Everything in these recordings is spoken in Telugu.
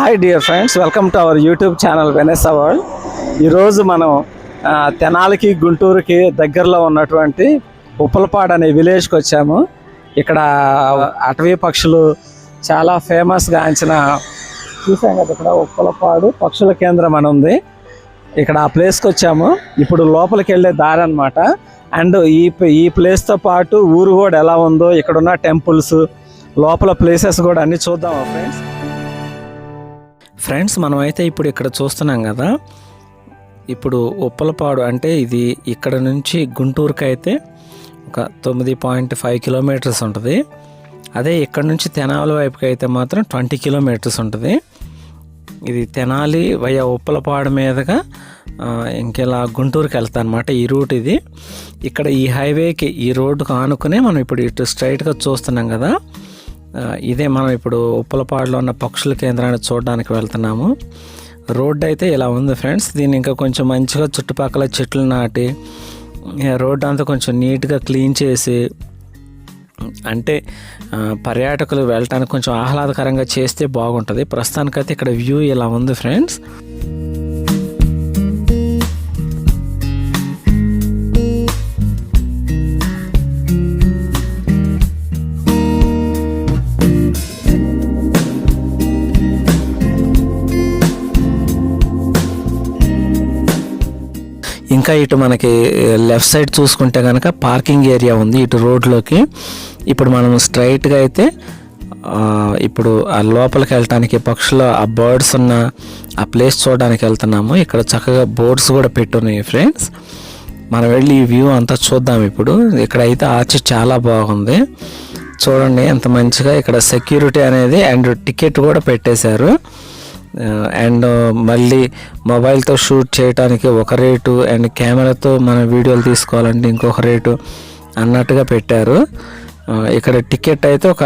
Hi dear friends welcome to our YouTube channel Venus world ఈరోజు మనం తెనాలికి గుంటూరుకి దగ్గరలో ఉన్నటువంటి ఉప్పలపాడు అనే విలేజ్కి వచ్చాము. ఇక్కడ అటవీ పక్షులు చాలా ఫేమస్గా అంచిన చూసాం కదా ఇక్కడ ఉప్పలపాడు పక్షుల కేంద్రం అని ఉంది. ఇక్కడ ఆ ప్లేస్కి వచ్చాము. ఇప్పుడు లోపలికి వెళ్ళే దారి అనమాట అండ్ ఈ ఈ ప్లేస్తో పాటు ఊరు కూడా ఎలా ఉందో ఇక్కడ ఉన్న టెంపుల్స్ లోపల ప్లేసెస్ కూడా అన్ని చూద్దాం ఫ్రెండ్స్ ఫ్రెండ్స్ మనమైతే ఇప్పుడు ఇక్కడ చూస్తున్నాం కదా ఇప్పుడు ఉప్పలపాడు అంటే ఇది ఇక్కడ నుంచి గుంటూరుకి అయితే ఒక తొమ్మిది పాయింట్ ఫైవ్ కిలోమీటర్స్ ఉంటుంది. అదే ఇక్కడ నుంచి తెనాలి వైపుకి అయితే మాత్రం ట్వంటీ కిలోమీటర్స్ ఉంటుంది. ఇది తెనాలి వయ ఉప్పలపాడు మీదుగా ఇంకెలా గుంటూరుకి వెళ్తా అనమాట ఈ రూట్ ఇది. ఇక్కడ ఈ హైవేకి ఈ రోడ్డుకు ఆనుకునే మనం ఇప్పుడు ఇటు స్ట్రైట్గా చూస్తున్నాం కదా ఇదే మనం ఇప్పుడు ఉప్పలపాడులో ఉన్న పక్షుల కేంద్రాన్ని చూడడానికి వెళ్తున్నాము. రోడ్డు అయితే ఇలా ఉంది ఫ్రెండ్స్. దీన్ని ఇంకా కొంచెం మంచిగా చుట్టుపక్కల చెట్లు నాటి రోడ్డు అంతా కొంచెం నీట్గా క్లీన్ చేసి అంటే పర్యాటకులు వెళ్ళటానికి కొంచెం ఆహ్లాదకరంగా చేస్తే బాగుంటుంది. ప్రస్తుతానికైతే ఇక్కడ వ్యూ ఇలా ఉంది ఫ్రెండ్స్. ఇంకా ఇటు మనకి లెఫ్ట్ సైడ్ చూసుకుంటే కనుక పార్కింగ్ ఏరియా ఉంది ఇటు రోడ్లోకి. ఇప్పుడు మనం స్ట్రైట్గా అయితే ఇప్పుడు ఆ లోపలికి వెళ్ళటానికి పక్షుల ఆ బర్డ్స్ ఉన్న ఆ ప్లేస్ చూడడానికి వెళ్తున్నాము. ఇక్కడ చక్కగా బోర్డ్స్ కూడా పెట్టున్నాయి ఫ్రెండ్స్. మనం వెళ్ళి ఈ వ్యూ అంతా చూద్దాం ఇప్పుడు. ఇక్కడ అయితే ఆర్చ్ చాలా బాగుంది. చూడండి ఎంత మంచిగా ఇక్కడ సెక్యూరిటీ అనేది అండ్ టికెట్ కూడా పెట్టేశారు. అండ్ uh, మళ్ళీ మొబైల్తో షూట్ చేయడానికి ఒక రేటు అండ్ కెమెరాతో మన వీడియోలు తీసుకోవాలంటే ఇంకొక రేటు అన్నట్టుగా పెట్టారు. ఇక్కడ టికెట్ అయితే ఒక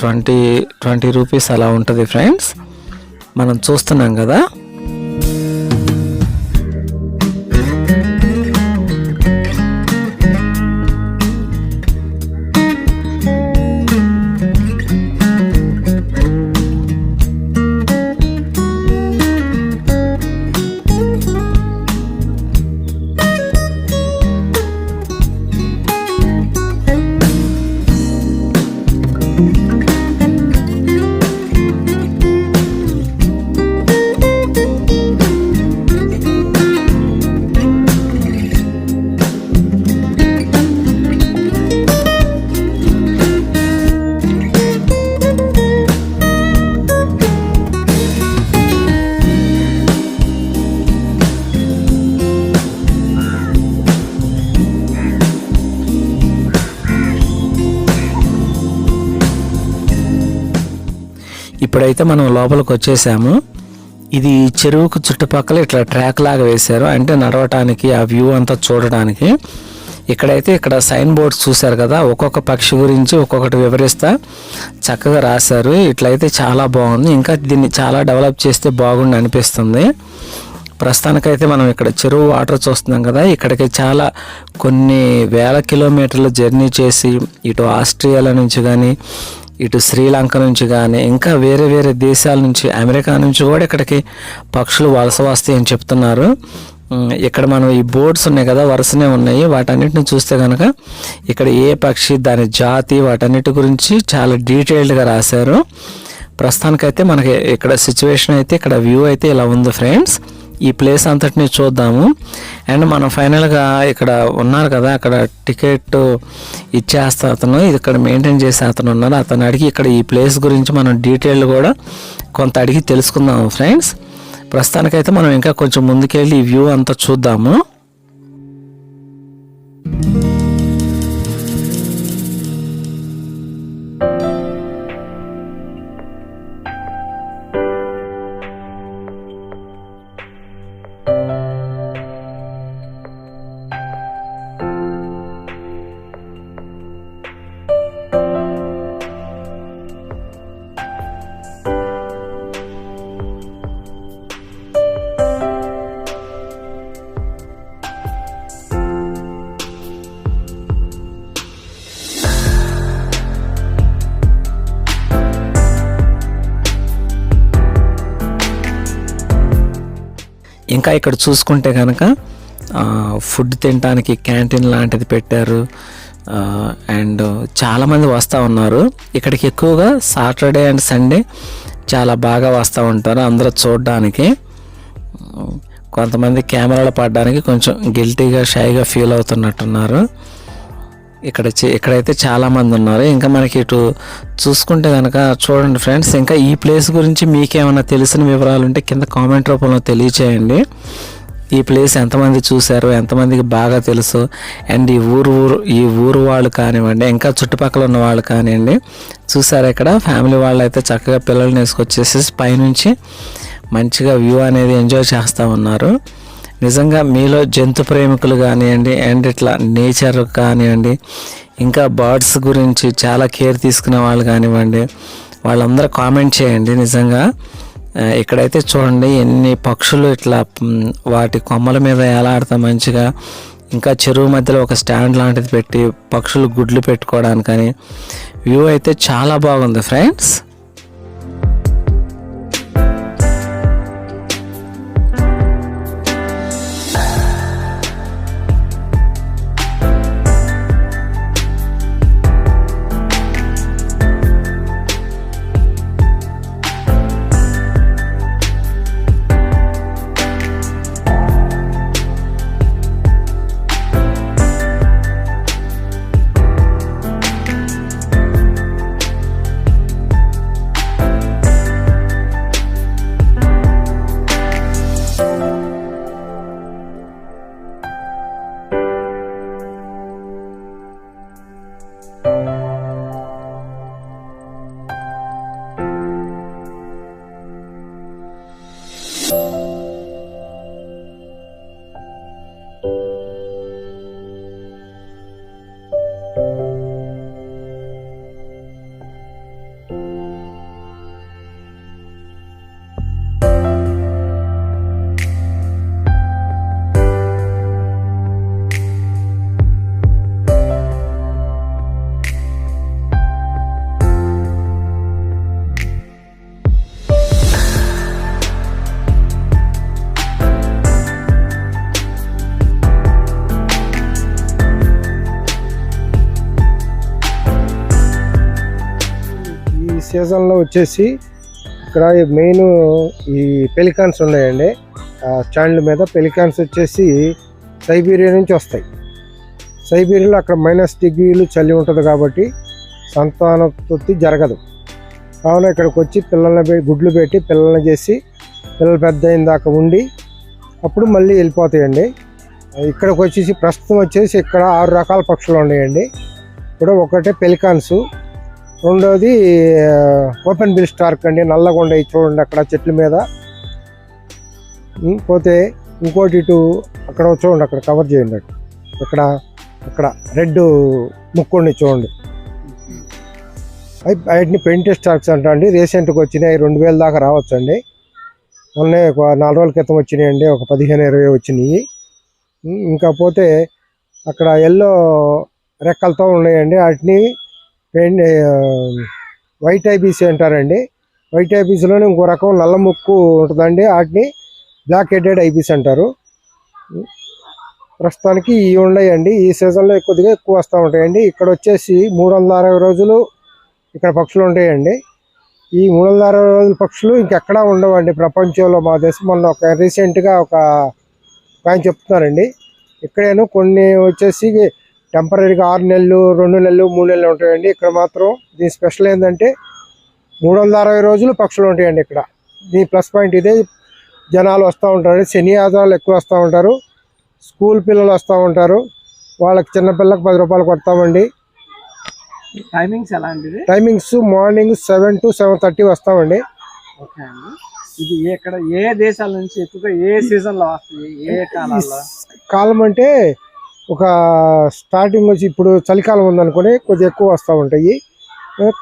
ట్వంటీ ట్వంటీ రూపీస్ అలా ఉంటుంది ఫ్రెండ్స్. మనం చూస్తున్నాం కదా. ఇప్పుడైతే మనం లోపలికి వచ్చేసాము. ఇది చెరువుకు చుట్టుపక్కల ఇట్లా ట్రాక్ లాగా వేశారు. అంటే నడవటానికి ఆ వ్యూ అంతా చూడడానికి ఇక్కడైతే ఇక్కడ సైన్ బోర్డ్స్ చూశారు కదా ఒక్కొక్క పక్షి గురించి ఒక్కొక్కటి వివరిస్తా. చక్కగా రాశారు. ఇట్లయితే చాలా బాగుంది. ఇంకా దీన్ని చాలా డెవలప్ చేస్తే బాగుండి అనిపిస్తుంది. ప్రస్తుతానికైతే మనం ఇక్కడ చెరువు వాటర్ చూస్తున్నాం కదా ఇక్కడికి చాలా కొన్ని వేల కిలోమీటర్లు జర్నీ చేసి ఇటు ఆస్ట్రేలియా నుంచి కానీ ఇటు శ్రీలంక నుంచి కానీ ఇంకా వేరే వేరే దేశాల నుంచి అమెరికా నుంచి కూడా ఇక్కడికి పక్షులు వలస వస్తాయి అని చెప్తున్నారు. ఇక్కడ మనం ఈ బోర్డ్స్ ఉన్నాయి కదా వరుసనే ఉన్నాయి. వాటన్నిటిని చూస్తే కనుక ఇక్కడ ఏ పక్షి దాని జాతి వాటన్నిటి గురించి చాలా డీటెయిల్డ్గా రాశారు. ప్రస్తుతానికైతే మనకి ఇక్కడ సిచ్యువేషన్ అయితే ఇక్కడ వ్యూ అయితే ఇలా ఉంది ఫ్రెండ్స్. ఈ ప్లేస్ అంతటిని చూద్దాము. అండ్ మనం ఫైనల్గా ఇక్కడ ఉన్నారు కదా అక్కడ టికెట్ ఇచ్చేస్తా అతను ఇక్కడ మెయింటైన్ చేసే అతను ఉన్నారు అతను అడిగి ఇక్కడ ఈ ప్లేస్ గురించి మనం డీటెయిల్ కూడా కొంత అడిగి తెలుసుకుందాము ఫ్రెండ్స్. ప్రస్తుతానికైతే మనం ఇంకా కొంచెం ముందుకెళ్ళి ఈ వ్యూ అంతా చూద్దాము. ఇంకా ఇక్కడ చూసుకుంటే కనుక ఫుడ్ తినడానికి క్యాంటీన్ లాంటిది పెట్టారు. అండ్ చాలామంది వస్తూ ఉన్నారు. ఇక్కడికి ఎక్కువగా సాటర్డే అండ్ సండే చాలా బాగా వస్తూ ఉంటారు అందరూ చూడడానికి. కొంతమంది కెమెరాలు పడడానికి కొంచెం గిల్టీగా షైగా ఫీల్ అవుతున్నట్టున్నారు. ఇక్కడ ఇక్కడైతే చాలామంది ఉన్నారు. ఇంకా మనకి ఇటు చూసుకుంటే కనుక చూడండి ఫ్రెండ్స్ ఇంకా ఈ ప్లేస్ గురించి మీకేమైనా తెలిసిన వివరాలు ఉంటే కింద కామెంట్ రూపంలో తెలియచేయండి. ఈ ప్లేస్ ఎంతమంది చూశారు ఎంతమందికి బాగా తెలుసు అండ్ ఈ ఊరు ఊరు ఈ ఊరు వాళ్ళు కానివ్వండి ఇంకా చుట్టుపక్కల ఉన్న వాళ్ళు కానివ్వండి చూసారు ఇక్కడ? ఫ్యామిలీ వాళ్ళు అయితే చక్కగా పిల్లల్ని వేసుకొచ్చేసి పైనుంచి మంచిగా వ్యూ అనేది ఎంజాయ్ చేస్తూ ఉన్నారు. నిజంగా మీలో జంతు ప్రేమికులు కానివ్వండి అండ్ ఇట్లా నేచర్ కానివ్వండి ఇంకా బర్డ్స్ గురించి చాలా కేర్ తీసుకునే వాళ్ళు కానివ్వండి వాళ్ళందరూ కామెంట్ చేయండి నిజంగా. ఇక్కడైతే చూడండి ఎన్ని పక్షులు ఇట్లా వాటి కొమ్మల మీద ఎలాడుతా మంచిగా. ఇంకా చెరువు మధ్యలో ఒక స్టాండ్ లాంటిది పెట్టి పక్షులు గుడ్లు పెట్టుకోవడానికని. వ్యూ అయితే చాలా బాగుంది ఫ్రెండ్స్ వచ్చేసి ఇక్కడ మెయిన్ ఈ పెలికాన్స్ ఉన్నాయండి. స్టాండ్ల మీద పెలికాన్స్ వచ్చేసి సైబీరియా నుంచి వస్తాయి. సైబీరియాలో అక్కడ మైనస్ డిగ్రీలు చలి ఉంటుంది కాబట్టి సంతానోత్పత్తి జరగదు. కావున ఇక్కడికి వచ్చి పిల్లల్ని గుడ్లు పెట్టి పిల్లల్ని చేసి పిల్లలు పెద్ద అయిన దాకా ఉండి అప్పుడు మళ్ళీ వెళ్ళిపోతాయండి. ఇక్కడికి వచ్చేసి ప్రస్తుతం వచ్చేసి ఇక్కడ ఆరు రకాల పక్షులు ఉన్నాయండి. ఇప్పుడు ఒకటే పెలికాన్స్ రెండోది ఓపెన్ బిల్ స్టార్క్ అండి. నల్లగా చూడండి అక్కడ చెట్ల మీద. పోతే ఇంకోటి ఇటు అక్కడ చూడండి అక్కడ కవర్ చేయండి అటు. ఇక్కడ అక్కడ రెడ్ ముక్కుండి చూడండి. అవి వాటిని పెయింటెడ్ స్టార్క్స్ అంట అండి. రీసెంట్గా వచ్చినాయి రెండు వేల దాకా రావచ్చు అండి మొన్నే ఒక నాలుగు రోజుల క్రితం వచ్చినాయి అండి ఒక పదిహేను ఇరవై వచ్చినాయి. ఇంకా పోతే అక్కడ ఎల్లో రెక్కలతో ఉన్నాయండి. వాటిని వైట్ ఐబీసీ అంటారండి. వైట్ ఐబీసీలోనే ఇంకో రకం నల్ల ముక్కు ఉంటుందండి. వాటిని బ్లాక్ హెడెడ్ ఐబీసీ అంటారు. ప్రస్తుతానికి ఇవి ఉన్నాయండి ఈ సీజన్లో కొద్దిగా ఎక్కువ వస్తూ ఉంటాయండి. ఇక్కడ వచ్చేసి మూడు వందల అరవై రోజులు ఇక్కడ పక్షులు ఉంటాయండి. ఈ మూడు వందల అరవై రోజుల పక్షులు ఇంకెక్కడా ఉండవండి. ప్రపంచంలో మా దేశం మొన్న ఒక రీసెంట్గా ఒక ఒక ఆయన చెప్తున్నారండి. ఇక్కడేను కొన్ని వచ్చేసి టెంపరీగా ఆరు నెలలు రెండు నెలలు మూడు నెలలు ఉంటాయండి. ఇక్కడ మాత్రం దీని స్పెషల్ ఏంటంటే మూడు వందల అరవై రోజులు పక్షులు ఉంటాయండి ఇక్కడ. దీని ప్లస్ పాయింట్ ఇదే జనాలు వస్తూ ఉంటారు. శని ఆధారాలు ఎక్కువ వస్తూ ఉంటారు. స్కూల్ పిల్లలు వస్తూ ఉంటారు. వాళ్ళకి చిన్నపిల్లకి పది రూపాయలు కొడతామండి. టైమింగ్స్ ఎలాంటిది timings morning seven to seven thirty వస్తామండి. ఓకే అండి. ఇది ఎక్కడ ఏ దేశాల నుంచి ఎక్కువగా ఏ సీజన్లో వస్తాయి? ఏ కాలాల్లో? కాలం అంటే ఒక స్టార్టింగ్ వచ్చి ఇప్పుడు చలికాలం ఉందనుకోండి కొద్దిగా ఎక్కువ వస్తూ ఉంటాయి.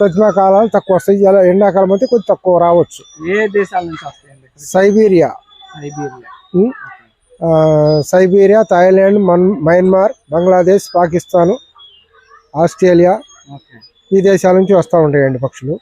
తదిమా కాలాలు తక్కువ వస్తాయి. ఇలా ఎండాకాలం అయితే కొద్ది తక్కువ రావచ్చు. ఏ దేశాల నుంచి వస్తాయండి సైబీరియా. సైబీరియా. సైబీరియా థాయిలాండ్ మన్ మయన్మార్ బంగ్లాదేశ్ పాకిస్తాన్ ఆస్ట్రేలియా ఈ దేశాల నుంచి వస్తూ ఉంటాయండి పక్షులు.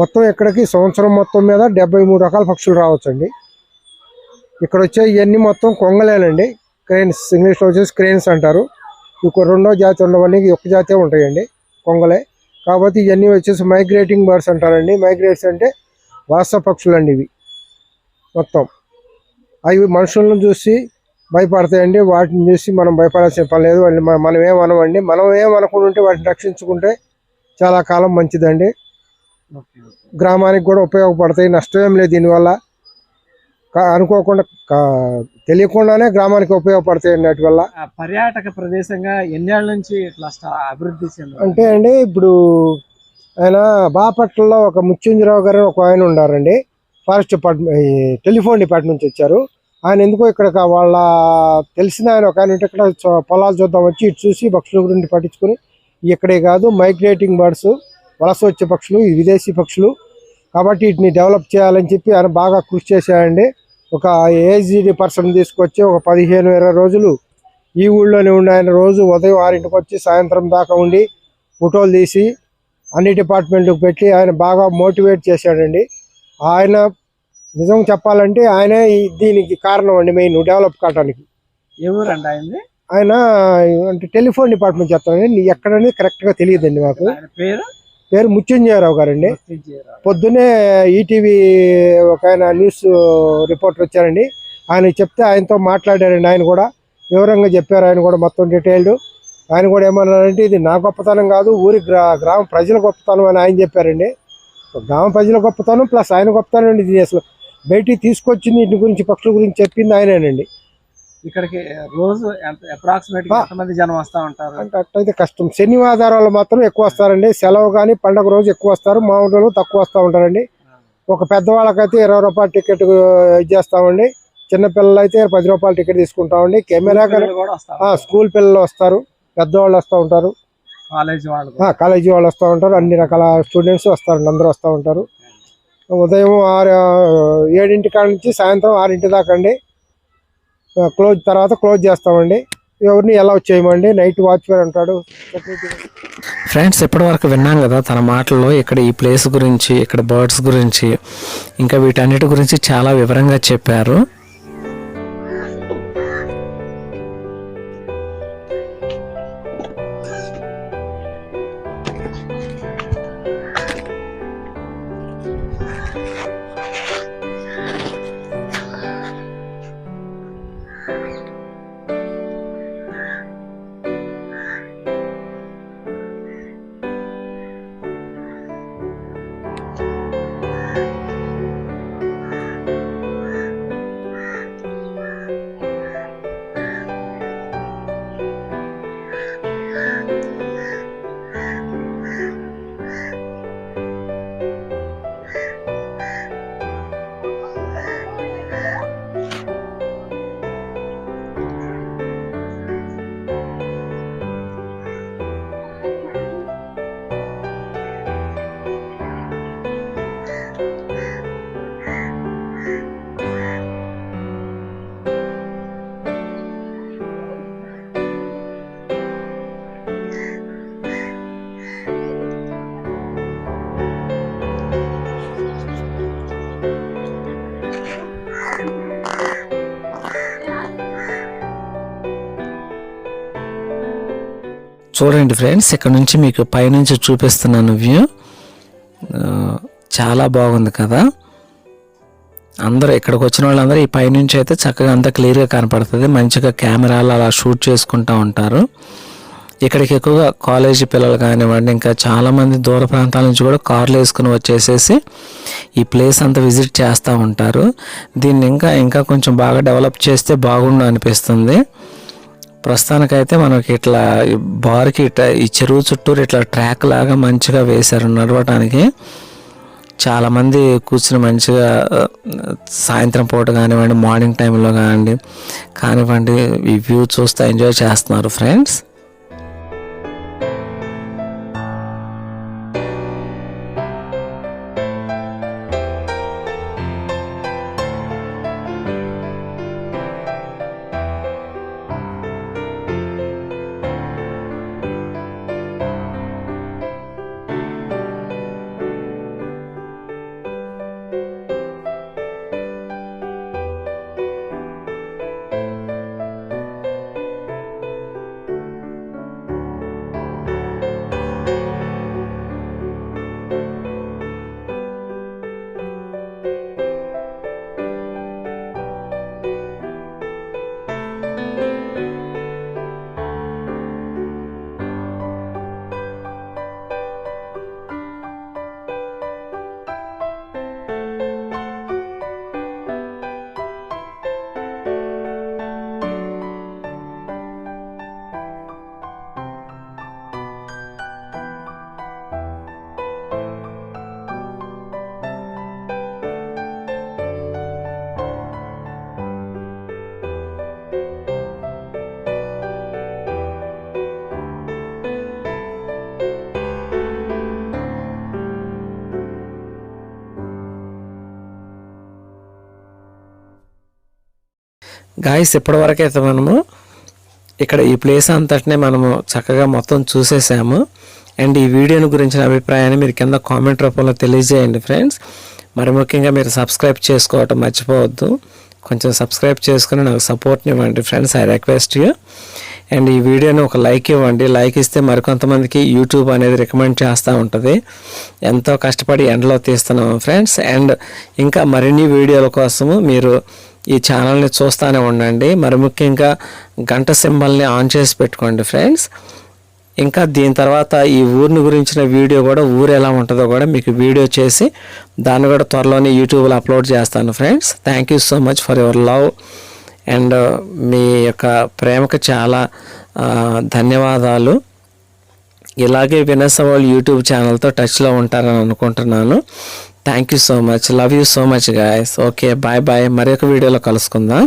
మొత్తం ఇక్కడికి సంవత్సరం మొత్తం మీద డెబ్బై మూడు రకాల పక్షులు రావచ్చండి. ఇక్కడ వచ్చే ఇవన్నీ మొత్తం కొంగలేనండి. క్రెయిన్స్ ఇంగ్లీష్లో వచ్చేసి క్రెయిన్స్ అంటారు. ఇంకో రెండో జాతి ఉండవన్నీ ఈ ఒక్క జాతే ఉంటాయండి కొంగలే. కాకపోతే ఇవన్నీ వచ్చేసి మైగ్రేటింగ్ బర్డ్స్ అంటారండి. మైగ్రేట్స్ అంటే వాస పక్షులు అండి ఇవి మొత్తం. అవి మనుషులను చూసి భయపడతాయండి. వాటిని చూసి మనం భయపడాల్సిన పని లేదు. మన- మనం ఏమనమండి మనం ఏమనుకుంటుంటే వాటిని రక్షించుకుంటే చాలా కాలం మంచిదండి. గ్రామానికి కూడా ఉపయోగపడతాయి. నష్టం ఏం లేదు దీనివల్ల. అనుకోకుండా తెలియకుండానే గ్రామానికి ఉపయోగపడతాయి అన్నటి వల్ల. పర్యాటక ప్రదేశంగా ఎన్నేళ్ళ నుంచి ఇట్లా అభివృద్ధి అంటే అండి ఇప్పుడు ఆయన బాపట్లలో ఒక ముత్యంజరావు గారు ఒక ఆయన ఉన్నారండి ఫారెస్ట్ డిపార్ట్మెంట్ ఈ టెలిఫోన్ డిపార్ట్మెంట్ నుంచి వచ్చారు. ఆయన ఎందుకో ఇక్కడ వాళ్ళ తెలిసిన ఆయన ఒక ఆయన ఉంటే ఇక్కడ పొలాలు చూద్దాం వచ్చి ఇటు చూసి పక్షుల గురించి పట్టించుకుని ఇక్కడే కాదు మైగ్రేటింగ్ బర్డ్స్ వలస వచ్చే పక్షులు విదేశీ పక్షులు. కాబట్టి వీటిని డెవలప్ చేయాలని చెప్పి ఆయన బాగా కృషి చేశారండి ఒక ఏజ్డ్ పర్సన్ తీసుకొచ్చి ఒక పదిహేను ఇరవై రోజులు ఈ ఊళ్ళోనే ఉండి ఆయన రోజు ఉదయం ఆరింటికి వచ్చి సాయంత్రం దాకా ఉండి ఫోటోలు తీసి అన్ని డిపార్ట్మెంట్లకు పెట్టి ఆయన బాగా మోటివేట్ చేశాడండి. ఆయన నిజం చెప్పాలంటే ఆయనే దీనికి కారణం అండి మెయిన్ డెవలప్ కావడానికి ఊరండి అయింది ఆయన అంటే టెలిఫోన్ డిపార్ట్మెంట్ చెప్తానండి ఎక్కడనేది కరెక్ట్గా తెలియదండి మాకు. ఆయన పేరు? పేరు ముత్యంజయరావు గారండి. పొద్దున్నే ఈటీవీ ఒక ఆయన న్యూస్ రిపోర్టర్ వచ్చారండి. ఆయన చెప్తే ఆయనతో మాట్లాడారండి ఆయన కూడా. వివరంగా చెప్పారు ఆయన కూడా మొత్తం డీటెయిల్డ్. ఆయన కూడా ఏమన్నారంటే ఇది నా గొప్పతనం కాదు ఊరి గ్రా గ్రామ ప్రజల గొప్పతనం అని ఆయన చెప్పారండి. గ్రామ ప్రజల గొప్పతనం ప్లస్ ఆయన గొప్పతనం అండి. ఇది అసలు బయటికి తీసుకొచ్చింది వీటి గురించి పక్షుల గురించి చెప్పింది ఆయనేనండి. ఇక్కడికి రోజు అప్రాక్సిమేట్. ఎంతమంది జనం వస్తా ఉంటారు? అంటే అట్లయితే కష్టం. శని ఆధారాలు మాత్రం ఎక్కువ వస్తారండి. సెలవు కానీ పండగ రోజు ఎక్కువ వస్తారు. మామూలు తక్కువ వస్తూ ఉంటారండి. ఒక పెద్దవాళ్ళకైతే ఇరవై రూపాయల టికెట్ ఇచ్చేస్తామండి చిన్నపిల్లలు అయితే పది రూపాయల టికెట్ తీసుకుంటామండి. కెమెరా కూడా స్కూల్ పిల్లలు వస్తారు. పెద్దవాళ్ళు వస్తూ ఉంటారు. కాలేజ్ వాళ్ళు ఆ, కాలేజీ వాళ్ళు వస్తూ ఉంటారు. అన్ని రకాల స్టూడెంట్స్ వస్తారండి. అందరూ వస్తూ ఉంటారు. ఉదయం ఆరు ఏడింటి కాడ నుంచి సాయంత్రం ఆరింటి దాకా అండి. క్లోజ్ తర్వాత క్లోజ్ చేస్తామండి. ఎవరిని ఎలా వచ్చేయమండి నైట్ వాచ్మెన్ అంటాడు. సెక్యూరిటీ ఫ్రెండ్స్ ఇప్పటివరకు విన్నాం కదా తన మాటల్లో ఇక్కడ ఈ ప్లేస్ గురించి ఇక్కడ బర్డ్స్ గురించి ఇంకా వీటన్నిటి గురించి చాలా వివరంగా చెప్పారు. చూడండి ఫ్రెండ్స్ ఇక్కడ నుంచి మీకు పైనుంచి చూపిస్తున్నాను వ్యూ. చాలా బాగుంది కదా? అందరూ ఇక్కడికి వచ్చిన వాళ్ళందరూ ఈ పైనుంచి అయితే చక్కగా అంతా క్లియర్గా కనపడుతుంది. మంచిగా కెమెరాలు అలా షూట్ చేసుకుంటూ ఉంటారు. ఇక్కడికి ఎక్కువగా కాలేజీ పిల్లలు కానివ్వండి ఇంకా చాలామంది దూర ప్రాంతాల నుంచి కూడా కార్లు వేసుకుని వచ్చేసేసి ఈ ప్లేస్ అంతా విజిట్ చేస్తూ ఉంటారు. దీన్ని ఇంకా ఇంకా కొంచెం బాగా డెవలప్ చేస్తే బాగుండు అనిపిస్తుంది. ప్రస్తుతానికైతే మనకి ఇట్లా బార్కి ఇట్లా ఈ చెరువు చుట్టూరు ఇట్లా ట్రాక్ లాగా మంచిగా వేశారు నడవటానికి. చాలామంది కూర్చుని మంచిగా సాయంత్రం పూట కానివ్వండి మార్నింగ్ టైంలో కానివ్వండి కానివ్వండి ఈ వ్యూ చూస్తూ ఎంజాయ్ చేస్తున్నారు ఫ్రెండ్స్. గాయస్ ఇప్పటివరకైతే మనము ఇక్కడ ఈ ప్లేస్ అంతటినే మనము చక్కగా మొత్తం చూసేసాము. అండ్ ఈ వీడియోని గురించిన అభిప్రాయాన్ని మీరు కింద కామెంట్ రూపంలో తెలియజేయండి ఫ్రెండ్స్ మరి ముఖ్యంగా మీరు సబ్స్క్రైబ్ చేసుకోవటం మర్చిపోవద్దు. కొంచెం సబ్స్క్రైబ్ చేసుకుని నాకు సపోర్ట్ని ఇవ్వండి friends I request you and ఈ వీడియోని ఒక లైక్ ఇవ్వండి. లైక్ ఇస్తే మరికొంతమందికి యూట్యూబ్ అనేది రికమెండ్ చేస్తూ ఉంటుంది. ఎంతో కష్టపడి ఎండలో తీస్తున్నాము ఫ్రెండ్స్ అండ్ ఇంకా మరిన్ని వీడియోల కోసము మీరు ఈ ఛానల్ని చూస్తూనే ఉండండి. మరి ముఖ్యంగా గంట సింబల్ని ఆన్ చేసి పెట్టుకోండి ఫ్రెండ్స్. ఇంకా దీని తర్వాత ఈ ఊరిని గురించిన వీడియో కూడా ఊరు ఎలా ఉంటుందో కూడా మీకు వీడియో చేసి దాన్ని కూడా త్వరలోనే యూట్యూబ్లో అప్లోడ్ చేస్తాను friends. Thank you so much for your love and మీ యొక్క ప్రేమకు చాలా ధన్యవాదాలు. ఇలాగే వినసవాళ్ళు యూట్యూబ్ ఛానల్తో టచ్లో ఉంటారని అనుకుంటున్నాను. Thank you so much love you so much guys okay bye bye మరి ఒక వీడియోలో కలుసుకుందాం.